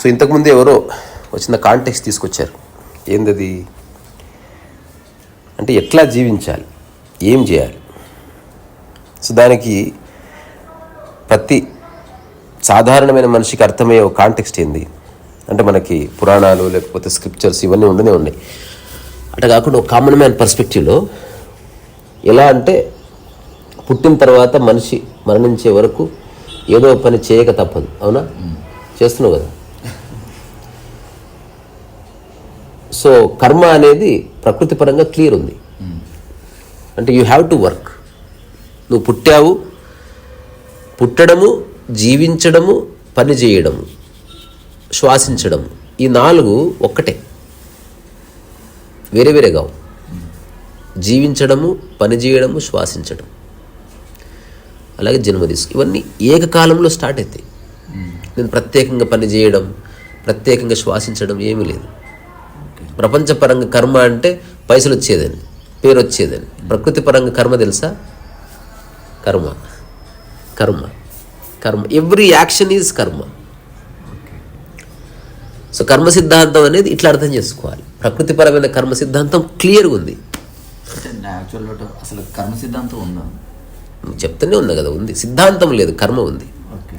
So ఇంతకుముందు ఎవరో వచ్చిన కాంటెక్స్ తీసుకొచ్చారు. ఏందది? అంటే ఎట్లా జీవించాలి? ఏం చేయాలి? సో దానికి ప్రతి సాధారణమైన మనిషికి అర్థమయ్యే ఒక కాంటెక్స్ట్ ఏంది? అంటే మనకి పురాణాలు లేకపోతే స్క్రిప్చర్స్ ఇవన్నీ ఉండనే ఉన్నాయి. అట్లా కాకుండా ఒక కామన్ మ్యాన్ పర్స్పెక్టివ్లో ఎలా అంటే పుట్టిన తర్వాత మనిషి మరణించే వరకు ఏదో పని చేయక తప్పదు. అవునా? చేస్తున్నావు కదా? సో కర్మ అనేది ప్రకృతి పరంగా క్లియర్ ఉంది. అంటే యూ హ్యావ్ టు వర్క్. నువ్వు పుట్టావు పుట్టడము జీవించడము పని చేయడము శ్వాసించడము ఈ నాలుగు ఒక్కటే. వేరే వేరే జీవించడము పని చేయడము శ్వాసించడం. అలాగే జన్మ తీసుకు ఇవన్నీ ఏకకాలంలో స్టార్ట్ అవుతాయి నేను ప్రత్యేకంగా పనిచేయడం ప్రత్యేకంగా శ్వాసించడం ఏమీ లేదు. ప్రపంచపరంగా కర్మ అంటే పైసలు వచ్చేదని పేరు వచ్చేదని. ప్రకృతి పరంగా కర్మ తెలుసా? కర్మ. కర్మ. కర్మ. Every action is karma. So కర్మ సిద్ధాంతం అనేది ఇట్లా అర్థం చేసుకోవాలి. ప్రకృతిపరమైన కర్మ సిద్ధాంతం క్లియర్గా ఉంది. అసలు కర్మ సిద్ధాంతం ఉందా? చెప్తూనే ఉన్నా కదా ఉంది. సిద్ధాంతం లేదు కర్మ ఉంది. ఓకే.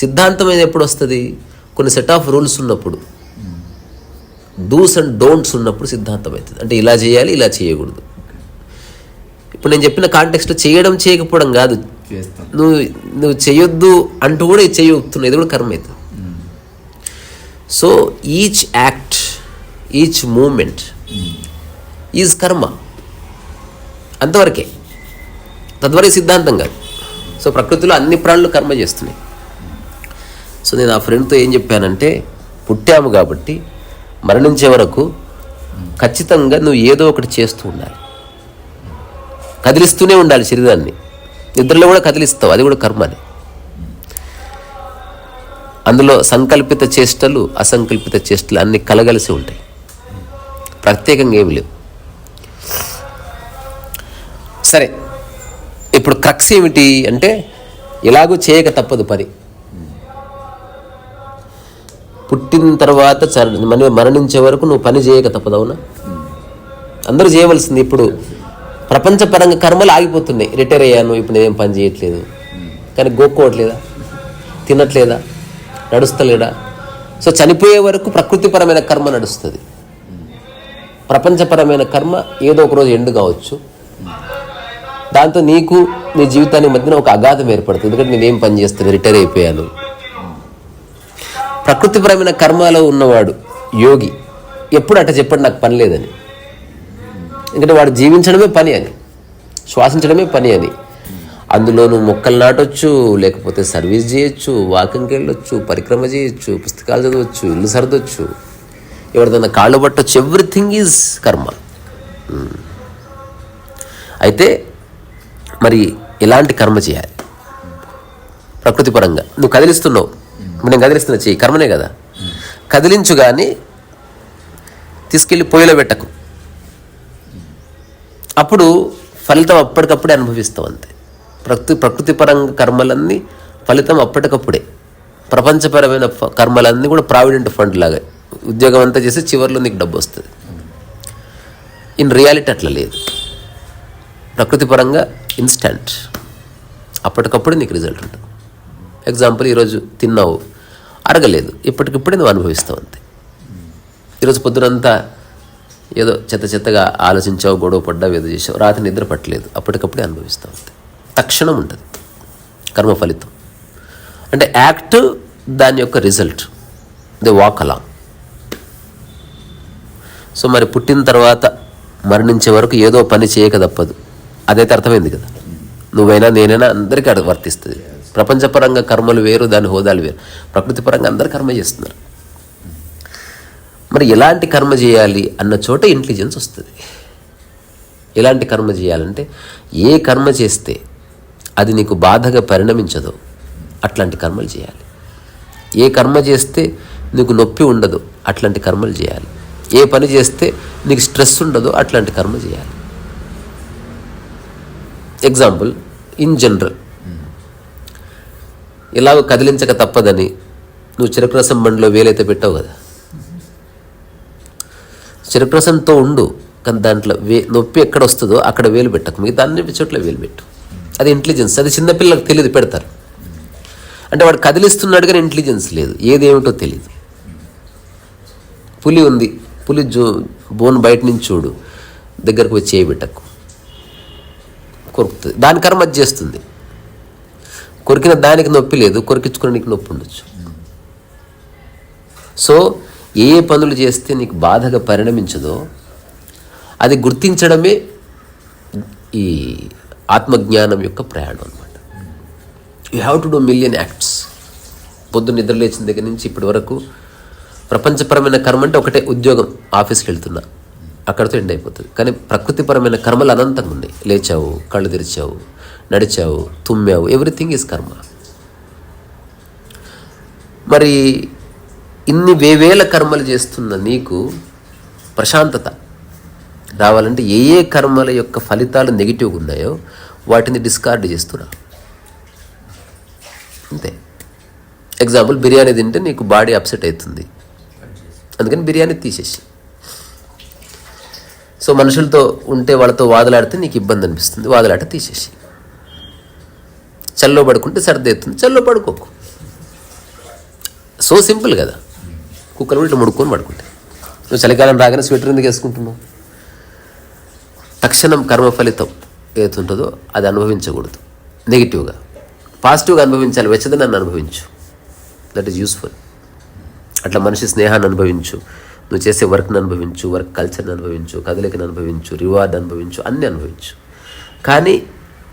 సిద్ధాంతం అనేది ఎప్పుడు వస్తుంది? కొన్ని సెట్ ఆఫ్ రూల్స్ ఉన్నప్పుడు. డూస్ అండ్ డోంట్స్ ఉన్నప్పుడు సిద్ధాంతం అవుతుంది. అంటే ఇలా చేయాలి ఇలా చేయకూడదు. ఇప్పుడు నేను చెప్పిన కాంటెక్స్ట్ చేయడం చేయకపోవడం కాదు. నువ్వు నువ్వు చేయొద్దు అంటూ కూడా చేయొద్దు ఇది కూడా కర్మ అవుతుంది. So each act each moment is karma అంతవరకే. తద్వరకు సిద్ధాంతం కాదు. సో ప్రకృతిలో అన్ని ప్రాణులు కర్మ చేస్తున్నాయి. సో నేను ఆ ఫ్రెండ్తో ఏం చెప్పానంటే పుట్టాము కాబట్టి మరణించే వరకు ఖచ్చితంగా నువ్వు ఏదో ఒకటి చేస్తూ ఉండాలి. కదిలిస్తూనే ఉండాలి శరీరాన్ని. నిద్రలో కూడా కదిలిస్తావు. అది కూడా కర్మనే. అందులో సంకల్పిత చేష్టలు అసంకల్పిత చేష్టలు అన్ని కలగలిసి ఉంటాయి. ప్రత్యేకంగా ఏమి లేవు. సరే ఇప్పుడు క్రక్స్ ఏమిటి అంటే ఎలాగూ చేయక తప్పదు పని. పుట్టిన తర్వాత మన మరణించే వరకు నువ్వు పని చేయక తప్పదు అవునా? అందరూ చేయవలసింది ఇప్పుడు ప్రపంచపరంగా కర్మలు ఆగిపోతున్నాయి. రిటైర్ అయ్యాను ఇప్పుడు నేనేం పని చేయట్లేదు. కానీ గోక్కోవట్లేదా? తినట్లేదా? నడుస్తలేడా? సో చనిపోయే వరకు ప్రకృతిపరమైన కర్మ నడుస్తుంది. ప్రపంచపరమైన కర్మ ఏదో ఒక రోజు ఎండు కావచ్చు. దాంతో నీకు నీ జీవితానికి మధ్యన ఒక అగాధం ఏర్పడుతుంది. ఎందుకంటే నేనేం పని చేస్తాను? రిటైర్ అయిపోయాను. ప్రకృతిపరమైన కర్మలో ఉన్నవాడు యోగి ఎప్పుడు అట్ట చెప్పండి నాకు పని లేదని. ఎందుకంటే వాడు జీవించడమే పని అని శ్వాసించడమే పని అని అందులో నువ్వు మొక్కలు నాటొచ్చు లేకపోతే సర్వీస్ చేయొచ్చు వాకింగ్కి వెళ్ళొచ్చు పరిక్రమ చేయొచ్చు పుస్తకాలు చదవచ్చు ఇల్లు సర్దొచ్చు. ఎవరిదైనా కాళ్ళు పట్టొచ్చు ఎవ్రీథింగ్ ఈజ్ కర్మ. అయితే మరి ఎలాంటి కర్మ చేయాలి? ప్రకృతి పరంగా. నువ్వు కదిలిస్తున్నావు. నేను కదిలిస్తున్నా చెయ్యి కర్మనే కదా. కదిలించు కానీ తీసుకెళ్ళి పొయ్యిలో పెట్టకు. అప్పుడు ఫలితం అప్పటికప్పుడే అనుభవిస్తావు అంతే. ప్రకృతి ప్రకృతిపరంగా కర్మలన్నీ ఫలితం అప్పటికప్పుడే. ప్రపంచపరమైన ఫ- కర్మలన్నీ కూడా ప్రావిడెంట్ ఫండ్ లాగా. ఉద్యోగం అంతా చేసి చివరిలో నీకు డబ్బు వస్తుంది. ఇన్ రియాలిటీ అట్లా లేదు. ప్రకృతిపరంగా ఇన్స్టంట్ అప్పటికప్పుడు నీకు రిజల్ట్ ఉంటుంది. ఎగ్జాంపుల్ ఈరోజు తిన్నావు. అరగలేదు. ఇప్పటికిప్పుడే నువ్వు అనుభవిస్తావు అంతే. ఈరోజు పొద్దునంతా ఏదో చెత్త చెత్తగా ఆలోచించావు గొడవ పడ్డావు ఏదో చేసావు. రాత్రి నిద్ర పట్టలేదు. అప్పటికప్పుడే అనుభవిస్తావు అంతే. తక్షణం ఉంటుంది. కర్మ ఫలితం. అంటే యాక్ట్ దాని యొక్క రిజల్ట్. ది వాక్ అలా సో మరి పుట్టిన తర్వాత మరణించే వరకు ఏదో పని చేయక తప్పదు. అదైతే అర్థమైంది కదా. నువ్వైనా నేనైనా అందరికీ అది వర్తిస్తుంది. ప్రపంచపరంగా కర్మలు వేరు దాని హోదాలు వేరు. ప్రకృతి పరంగా అందరు కర్మ చేస్తున్నారు. మరి ఎలాంటి కర్మ చేయాలి అన్న చోట ఇంటెలిజెన్స్ వస్తుంది. ఎలాంటి కర్మ చేయాలంటే ఏ కర్మ చేస్తే అది నీకు బాధగా పరిణమించదు. అట్లాంటి కర్మలు చేయాలి. ఏ కర్మ చేస్తే నీకు నొప్పి ఉండదు అట్లాంటి కర్మలు చేయాలి. ఏ పని చేస్తే నీకు స్ట్రెస్ ఉండదో అట్లాంటి కర్మ చేయాలి. ఎగ్జాంపుల్ ఇన్ జనరల్ ఇలాగ కదిలించక తప్పదని నువ్వు చెరుకు బండిలో వేలైతే పెట్టావు కదా. చిరక్రసంతో ఉండు కానీ దాంట్లో వే నొప్పి ఎక్కడ వస్తుందో అక్కడ వేలు పెట్టకు. మిగతా అన్ని చోట్ల వేలు పెట్టు. అది ఇంటెలిజెన్స్ అది చిన్నపిల్లలకు తెలియదు పెడతారు. అంటే వాడు కదిలిస్తున్నాడు కానీ ఇంటెలిజెన్స్ లేదు. ఏదేమిటో తెలియదు పులి ఉంది. పులి జో బోన్ బయట నుంచి చూడు. దగ్గరకు వచ్చి చేయబెట్టకు కొరుకుతుంది. దాని కర్మ అది చేస్తుంది. కొరికిన దానికి నొప్పి లేదు. కొరికించుకోవడానికి నొప్పి ఉండొచ్చు. సో ఏ ఏ పనులు చేస్తే నీకు బాధగా పరిణమించదో అది గుర్తించడమే ఈ ఆత్మజ్ఞానం యొక్క ప్రయాణం అనమాట you have to do million acts పొద్దున్న నిద్ర లేచిన దగ్గర నుంచి ఇప్పటి వరకు ప్రపంచపరమైన కర్మ అంటే ఒకటే ఉద్యోగం ఆఫీస్కి వెళ్తున్నా. అక్కడితో ఎండ్ అయిపోతుంది. కానీ ప్రకృతిపరమైన కర్మలు అనంతంగా ఉన్నాయి. లేచావు కళ్ళు తెరిచావు నడిచావు తుమ్మావు. ఎవ్రీథింగ్ ఈజ్ కర్మ మరి ఇన్ని వేవేల కర్మలు చేస్తున్న నీకు ప్రశాంతత. రావాలంటే ఏ ఏ కర్మల యొక్క ఫలితాలు నెగిటివ్గా ఉన్నాయో వాటిని డిస్కార్డ్ చేస్తున్నా. అంతే. ఎగ్జాంపుల్ బిర్యానీ తింటే నీకు బాడీ అప్సెట్ అవుతుంది. అందుకని బిర్యానీ తీసేసి. సో మనుషులతో ఉంటే వాళ్ళతో వాదలాడితే నీకు ఇబ్బంది అనిపిస్తుంది వాదలాట తీసేసి. చల్లో పడుకుంటే సర్ది అవుతుంది చల్లో పడుకోకు. సో సింపుల్ కదా. కుక్కలు కూడా ఇట్లా ముడుకొని పడుకుంటాయి. నువ్వు చలికాలం రాగానే స్వెటర్ ఎందుకు వేసుకుంటున్నావు? తక్షణం కర్మ ఫలితం ఏతుంటుందో అది అనుభవించకూడదు. నెగిటివ్గా పాజిటివ్గా అనుభవించాలి వెచ్చదనాన్ని అనుభవించు. దట్ ఈజ్ యూస్ఫుల్ అట్లా మనిషి స్నేహాన్ని అనుభవించు. నువ్వు చేసే వర్క్ని అనుభవించు వర్క్ కల్చర్ని అనుభవించు కదలికని అనుభవించు రివార్డ్ అనుభవించు అన్నీ అనుభవించు. కానీ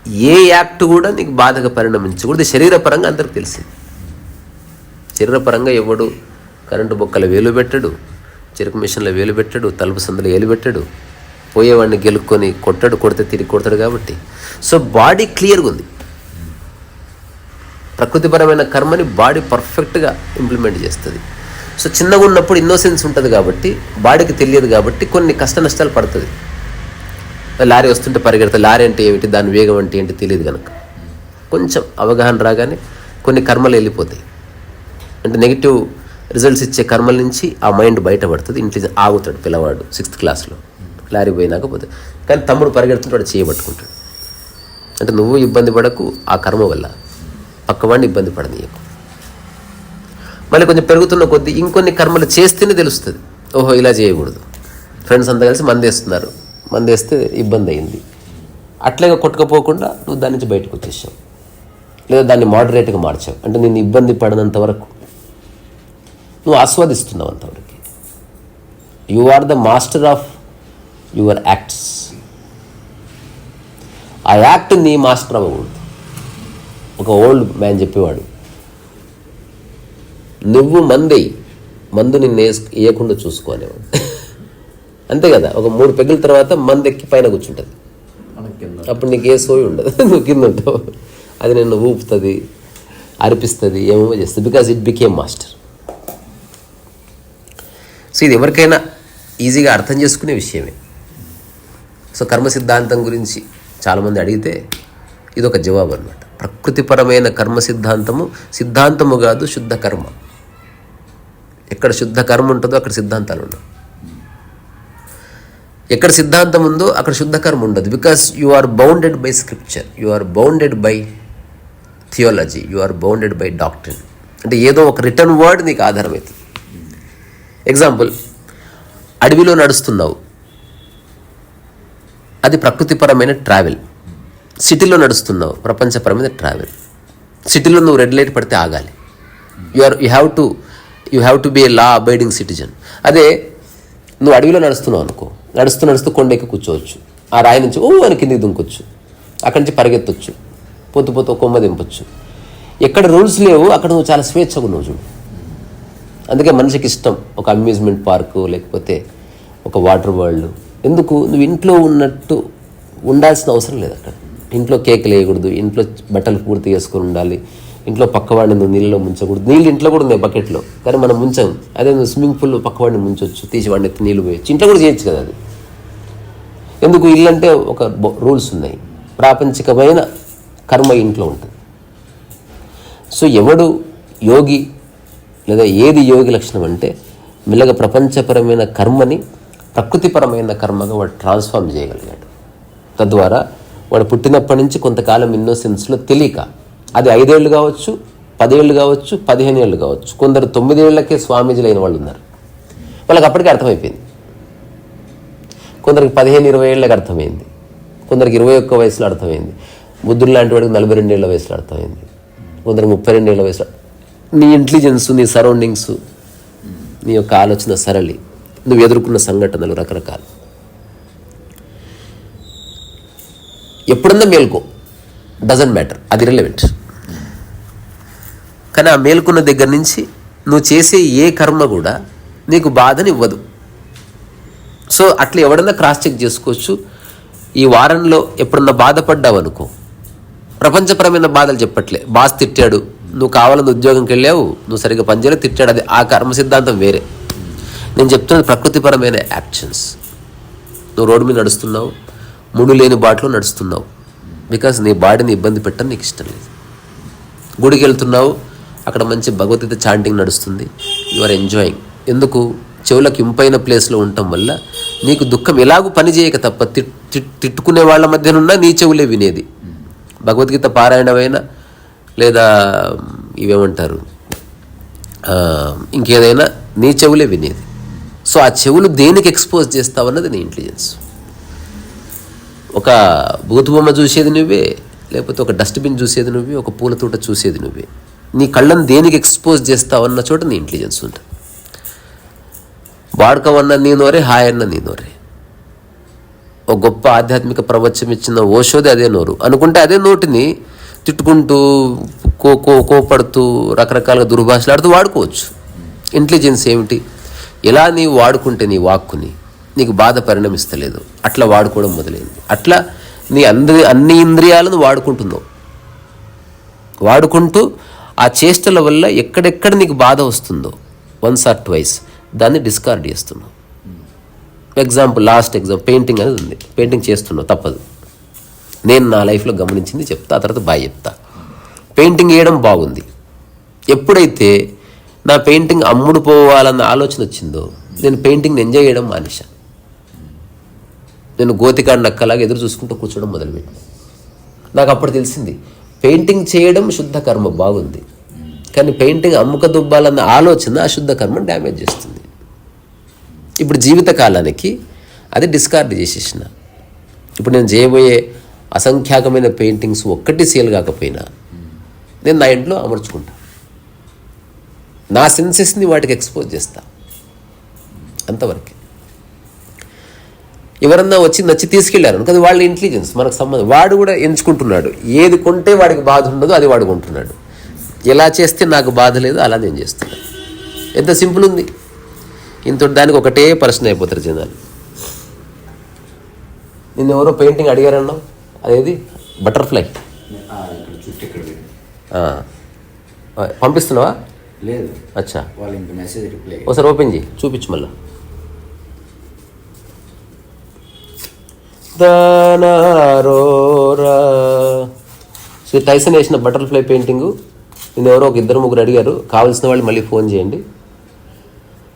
ఏ యాక్ట్ కూడా నీకు బాధగా పరిణమించకూడదు. శరీరపరంగా అందరికి తెలిసింది. శరీరపరంగా ఎవడు కరెంటు బొక్కల వేలు పెట్టడు చెరుకు మిషన్లో వేలు పెట్టడు తలుపు సందులో వేలు పెట్టడు పోయేవాడిని గెలుక్కొని కొట్టడు కొడితే తిరిగి కొడతాడు కాబట్టి. సో బాడీ క్లియర్గా ఉంది. ప్రకృతిపరమైన కర్మని బాడీ పర్ఫెక్ట్గా ఇంప్లిమెంట్ చేస్తుంది. సో చిన్నగా ఉన్నప్పుడు ఇన్నోసెన్స్ ఉంటుంది కాబట్టి బాడీకి తెలియదు కాబట్టి కొన్ని కష్ట నష్టాలు పడుతుంది. లారీ వస్తుంటే పరిగెడతా లారీ అంటే ఏమిటి దాని వేగం అంటే ఏంటి తెలియదు కనుక. కొంచెం అవగాహన రాగానే కొన్ని కర్మలు వెళ్ళిపోతాయి. అంటే నెగిటివ్ రిజల్ట్స్ ఇచ్చే కర్మల నుంచి ఆ మైండ్ బయటపడుతుంది. ఇంట్లో ఆగుతాడు పిల్లవాడు సిక్స్త్ క్లాస్లో లారీ పోయినాక పోతుంది కానీ తమ్ముడు పరిగెడుతుంటాడు చేయబట్టుకుంటాడు అంటే నువ్వు ఇబ్బంది పడకు ఆ కర్మ వల్ల. పక్కవాడిని ఇబ్బంది పడనీయకు. మళ్ళీ కొంచెం పెరుగుతున్న కొద్దీ ఇంకొన్ని కర్మలు చేస్తేనే తెలుస్తుంది. ఓహో ఇలా చేయకూడదు. ఫ్రెండ్స్ అంతా కలిసి మందేస్తున్నారు. మందేస్తే ఇబ్బంది అయింది. అట్లాగే కొట్టుకపోకుండా నువ్వు దాని నుంచి బయటకు వచ్చేసావు. లేదా దాన్ని మోడరేట్గా మార్చావు. అంటే నేను ఇబ్బంది పడినంత వరకు. నువ్వు ఆస్వాదిస్తున్నావు అంతవరకు. You are the master of your acts. ఆ యాక్ట్ నీ మాస్టర్ అవ్వకూడదు. ఒక ఓల్డ్ మ్యాన్ చెప్పేవాడు నువ్వు మంది మందు నిన్ను వేసు వేయకుండా చూసుకోనేవాడు అంతే కదా ఒక మూడు పెగ్గుల తర్వాత మంది ఎక్కి పైన కూర్చుంటుంది. అప్పుడు నీకు ఏ సోయి ఉండదు. నువ్వు కింద ఉంటావు. అది నిన్ను ఊపుతుంది అరిపిస్తుంది ఏమో చేస్తుంది. Because it became master so ఇది ఎవరికైనా ఈజీగా అర్థం చేసుకునే విషయమే. సో కర్మ సిద్ధాంతం గురించి చాలామంది అడిగితే ఇది ఒక జవాబు అనమాట ప్రకృతిపరమైన కర్మ సిద్ధాంతము సిద్ధాంతము కాదు శుద్ధ కర్మ. ఎక్కడ శుద్ధ కర్మ ఉంటుందో అక్కడ సిద్ధాంతాలు ఉండవు. ఎక్కడ సిద్ధాంతం ఉందో అక్కడ శుద్ధ కర్మ ఉండదు. Because you are bounded by scripture you are bounded by theology you are bounded by doctrine అంటే ఏదో ఒక రిటర్న్ వర్డ్ నీకు ఆధారమవుతుంది ఎగ్జాంపుల్ అడవిలో నడుస్తున్నావు. అది ప్రకృతిపరమైన ట్రావెల్. సిటీలో నడుస్తున్నావు ప్రపంచపరమైన ట్రావెల్. సిటీలో నువ్వు రెడ్ లైట్ పడితే ఆగాలి. You are you have to you have to be a law abiding citizen అదే నువ్వు అడవిలో నడుస్తున్నావు అనుకో. నడుస్తూ నడుస్తూ కొండెక్కి కూర్చోవచ్చు. ఆ రాయి నుంచి ఓ అని కిందికి దుంకొచ్చు. అక్కడి నుంచి పరిగెత్తొచ్చు. పోతూ పోతూ కొమ్మ దింపొచ్చు. ఎక్కడ రూల్స్ లేవు అక్కడ నువ్వు చాలా స్వేచ్ఛగా నువ్వు చూడు. అందుకే మనిషికి ఇష్టం ఒక అమ్యూజ్మెంట్ పార్కు లేకపోతే ఒక వాటర్ వరల్డ్. ఎందుకు? నువ్వు ఇంట్లో ఉన్నట్టు ఉండాల్సిన అవసరం లేదు అక్కడ. ఇంట్లో కేకులు వేయకూడదు ఇంట్లో బట్టలు పూర్తి వేసుకొని ఉండాలి ఇంట్లో పక్కవాడిని నువ్వు నీళ్ళలో ముంచకూడదు. నీళ్ళు ఇంట్లో కూడా ఉన్నాయి బకెట్లో కానీ మనం ముంచాం. అదే నువ్వు స్విమ్మింగ్ పూల్లో పక్కవాడిని ముంచవచ్చు తీసి వాడిని ఎత్తి నీళ్ళు పోయొచ్చు. ఇంట్లో కూడా చేయొచ్చు కదా అది. ఎందుకు? ఇల్లు అంటే ఒక రూల్స్ ఉన్నాయి. ప్రాపంచికమైన కర్మ ఇంట్లో ఉంటుంది. సో ఎవడు యోగి లేదా ఏది యోగి లక్షణం అంటే మెల్లగా ప్రపంచపరమైన కర్మని ప్రకృతిపరమైన కర్మగా వాడు ట్రాన్స్ఫార్మ్ చేయగలిగాడు. తద్వారా వాడు పుట్టినప్పటి నుంచి కొంతకాలం ఇన్నోసెన్స్లో తెలియక అది ఐదేళ్ళు కావచ్చు పదేళ్ళు కావచ్చు పదిహేను ఏళ్ళు కావచ్చు కొందరు తొమ్మిదేళ్ళకే స్వామీజీలు అయిన వాళ్ళు ఉన్నారు. వాళ్ళకి అప్పటికే అర్థమైపోయింది. కొందరికి పదిహేను ఇరవై ఏళ్ళకి అర్థమైంది. కొందరికి ఇరవై ఒక్క వయసులో అర్థమైంది. బుద్ధుడు లాంటి వాడికి నలభై రెండేళ్ళ వయసులో అర్థమైంది. కొందరికి ముప్పై రెండేళ్ళ వయసులో నీ ఇంటెలిజెన్స్ నీ సరౌండింగ్స్ నీ యొక్క ఆలోచన సరళి. నువ్వు ఎదుర్కొన్న సంఘటనలు రకరకాలు. ఎప్పుడన్నా మేల్కో డజంట్ మ్యాటర్ అది రిలవెంట్ కానీ ఆ మేల్కొన్న దగ్గర నుంచి నువ్వు చేసే ఏ కర్మ కూడా నీకు బాధని ఇవ్వదు. సో అట్లా ఎవడన్నా క్రాస్ చెక్ చేసుకోవచ్చు. ఈ వారంలో ఎప్పుడన్నా బాధపడ్డావు అనుకో ప్రపంచపరమైన బాధలు చెప్పట్లే. బాస్ తిట్టాడు నువ్వు కావాలని ఉద్యోగంకి వెళ్ళావు నువ్వు సరిగ్గా పనిచేయలేదు తిట్టాడు అది ఆ కర్మ సిద్ధాంతం వేరే. నేను చెప్తున్నది ప్రకృతిపరమైన యాక్షన్స్ నువ్వు రోడ్డు మీద నడుస్తున్నావు ముడు లేని బాటలో నడుస్తున్నావు. బికాస్ నీ బాడీని ఇబ్బంది పెట్టడం నీకు ఇష్టం లేదు. గుడికి వెళ్తున్నావు అక్కడ మంచి భగవద్గీత చాంటింగ్ నడుస్తుంది యు ఆర్ ఎంజాయింగ్ ఎందుకు? చెవులకు ఇంపైన ప్లేస్లో ఉండటం వల్ల నీకు దుఃఖం ఎలాగూ పని చేయక తప్ప తిట్ తిట్టుకునే వాళ్ళ మధ్యనున్నా నీ చెవులే వినేది. భగవద్గీత పారాయణమైన లేదా ఇవేమంటారు? ఇంకేదైనా నీ చెవులే వినేది. సో ఆ చెవులు దేనికి ఎక్స్పోజ్ చేస్తావు అన్నది నీ ఇంటెలిజెన్స్. ఒక భూతుబొమ్మ చూసేది నువ్వే లేకపోతే ఒక డస్ట్బిన్ చూసేది నువ్వే ఒక పూల తోట చూసేది నువ్వే. నీ కళ్ళని దేనికి ఎక్స్పోజ్ చేస్తావన్న చోట నీ ఇంటెలిజెన్స్ ఉంటుంది. వాడుకవన్న నీ నోరే హాయ్ అన్న నీ నోరే. ఒక గొప్ప ఆధ్యాత్మిక ప్రవచం ఇచ్చిన ఓషోది అదే నోరు. అనుకుంటే అదే నోటిని తిట్టుకుంటూ కో కో కోపడుతూ రకరకాలుగా దుర్భాషలాడుతూ వాడుకోవచ్చు. ఇంటెలిజెన్స్ ఏమిటి? ఎలా నీవు వాడుకుంటే నీ వాక్కుని నీకు బాధ పరిణమిస్తలేదు. అట్లా వాడుకోవడం మొదలైంది. అట్లా నీ అందరి అన్ని ఇంద్రియాలను వాడుకుంటున్నావు. వాడుకుంటూ ఆ చేష్టల వల్ల ఎక్కడెక్కడ నీకు బాధ వస్తుందో వన్స్ ఆర్ ట్వైస్ దాన్ని డిస్కార్డ్ చేస్తున్నావు. ఎగ్జాంపుల్ లాస్ట్ ఎగ్జాంపుల్ పెయింటింగ్ అనేది ఉంది. పెయింటింగ్ చేస్తున్నావు తప్పదు. నేను నా లైఫ్లో గమనించింది చెప్తా ఆ తర్వాత బాయ్ చెప్తా. పెయింటింగ్ వేయడం బాగుంది. ఎప్పుడైతే నా పెయింటింగ్ అమ్ముడు పోవాలన్న ఆలోచన వచ్చిందో నేను పెయింటింగ్ని ఎంజాయ్ చేయడం మానేశా. నేను గోతికాడు నక్కలాగా ఎదురు చూసుకుంటూ కూర్చోవడం మొదలుపెట్టాను. నాకు అప్పుడు తెలిసింది పెయింటింగ్ చేయడం శుద్ధ కర్మ బాగుంది. కానీ పెయింటింగ్ అమ్ముక దుబ్బాలన్న ఆలోచన ఆ శుద్ధ డ్యామేజ్ చేస్తుంది. ఇప్పుడు జీవితకాలానికి అది డిస్కార్డ్ చేసేసిన. ఇప్పుడు నేను చేయబోయే అసంఖ్యాకమైన పెయింటింగ్స్ ఒక్కటి సేల్ కాకపోయినా నేను నా ఇంట్లో అమర్చుకుంటాను నా సెన్సెస్ని వాటికి ఎక్స్పోజ్ చేస్తా. అంతవరకే. ఎవరన్నా వచ్చి నచ్చి తీసుకెళ్ళారు అది వాళ్ళ ఇంటెలిజెన్స్ మనకు సంబంధం. వాడు కూడా ఎంచుకుంటున్నాడు. ఏది కొంటే వాడికి బాధ ఉండదో అది వాడు కొంటున్నాడు. ఎలా చేస్తే నాకు బాధ లేదు అలా నేను చేస్తున్నాను ఎంత సింపుల్ ఉంది. ఇంత దానికి ఒకటే ప్రశ్న అయిపోతారు జనాలు. నిన్ను ఎవరో పెయింటింగ్ అడిగారన్నావు అదేది? బటర్ఫ్లై. పంపిస్తున్నావా? లేదు. అచ్చా. వాళ్ళు ఇంక మెసేజ్ రిప్లై ఒకసారి ఓపెన్ చేయి. చూపించు మళ్ళా. దానారోరా సో టైసన్ వేసిన బటర్ఫ్లై పెయింటింగ్ నేను ఎవరో ఒక ఇద్దరు ముగ్గురు అడిగారు. కావాల్సిన వాళ్ళు మళ్ళీ ఫోన్ చేయండి.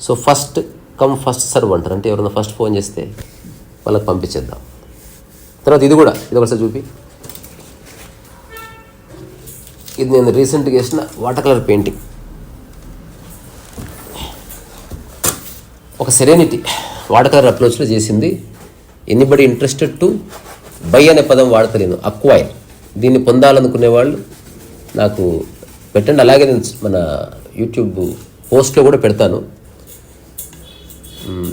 So first come first serve అంటారు. అంటే ఎవరైనా ఫస్ట్ ఫోన్ చేస్తే వాళ్ళకి పంపించేద్దాం. తర్వాత ఇది కూడా. ఇది ఒకసారి చూపి. ఇది నేను రీసెంట్గా వేసిన వాటర్ కలర్ పెయింటింగ్ ఒక సెరెనిటీ వాటర్ కలర్ అప్రోచ్లో చేసింది. ఎనీబడి ఇంట్రెస్టెడ్ టు బై అనే పదం వాడతలేను అక్వైర్ దీన్ని పొందాలనుకునే వాళ్ళు నాకు పెట్టండి. అలాగే నేను మన యూట్యూబ్ పోస్ట్లో కూడా పెడతాను.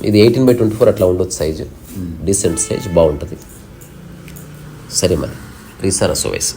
ఇది ఎయిటీన్ బై ట్వంటీ ఫోర్ అట్లా ఉండొచ్చు సైజు డీసెంట్ సైజ్ బాగుంటుంది. సరే మరి. రీసార్ అసోవైస్